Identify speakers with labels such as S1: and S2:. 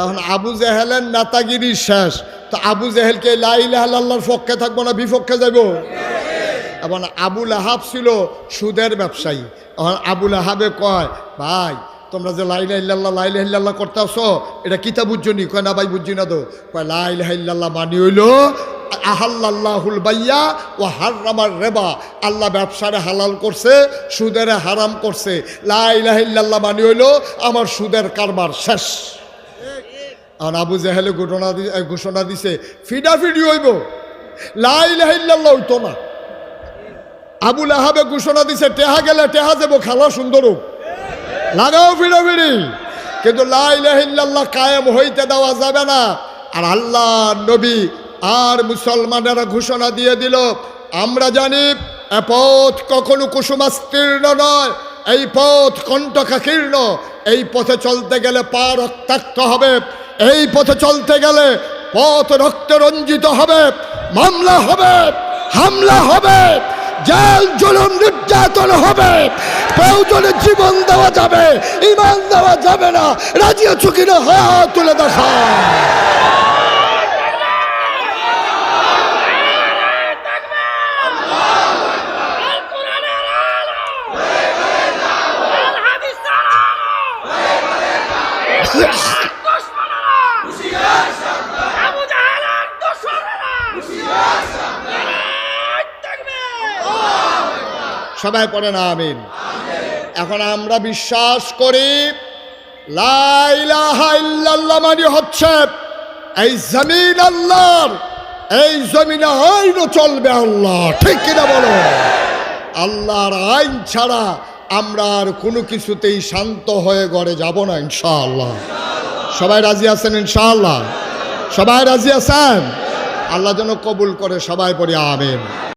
S1: এখন আবু জেহেলের নেতাগিরি শেষ। তো আবু জেহেলকে লাইলাহাল্লাহর পক্ষে থাকব না বিপক্ষে যাব এবং আবুল আহাব ছিল সুদের ব্যবসায়ী। এখন আবুল আহাবে কয়, ভাই, তোমরা যে লাইলা ইল্লাল্লাহ লাইলা ইল্লাল্লাহ করতে আসো এটা কিতা বুঝছ নি? কয়, না ভাই, বুঝছি না তো। কয় লাইলাহা ইল্লাল্লাহ মানি হইল আহাল্লাহুল বাইয়া ও হারামার রেবা। আল্লাহ ব্যবসারে হালাল করছে, সুদের হারাম করছে। লাইলাহা ইল্লাল্লাহ মানি হইল, আমার সুদের কারবার শেষ। আর আবু জাহেলে ঘটনা ঘোষণা দিছে ফিডা ফিডি হইব লাইলাহা ইল্লাল্লাহ হইতো না। আবুল আহাবে ঘোষণা দিছে, টেহা গেলে টেহা যাব, খালা সুন্দর হোক। লাগাও ফিরো কিন্তু লাইলাহিল্লাহ কায়েম হইতে দেওয়া যাবে না। আর আল্লাহ নবী আর মুসলমানেরা ঘোষণা দিয়ে দিল, আমরা জানি এ পথ কখনো কুসুমাস্তীর্ণ নয়, এই পথ কণ্ঠকাকীর্ণ এই পথে চলতে গেলে পা রক্তাক্ত হবে। এই পথে চলতে গেলে পথ রক্তে রঞ্জিত হবে, মামলা হবে, হামলা হবে, জেল জুলুম নির্যাতন হবে, প্রয়োজনে জীবন দেওয়া যাবে, ইমান দেওয়া যাবে না, রাজি আছো কিনা হাত তুলে দেখা। সবাই পড়ে না, আমিন। এখন আমরা বিশ্বাস করি মানে হচ্ছে, এই জমিন আল্লাহর, এই জমিনে আইনও চলবে আল্লাহ, ঠিক কিনা বলো? আল্লাহর আইন ছাড়া আমরা আর কোনো কিছুতেই শান্ত হয়ে গড়ে যাব না, ইনশাআল্লাহ। সবাই রাজি আছেন, ইনশাআল্লাহ? সবাই রাজি আছেন? আল্লাহ যেন কবুল করে সবাই পড়ি, আমিন।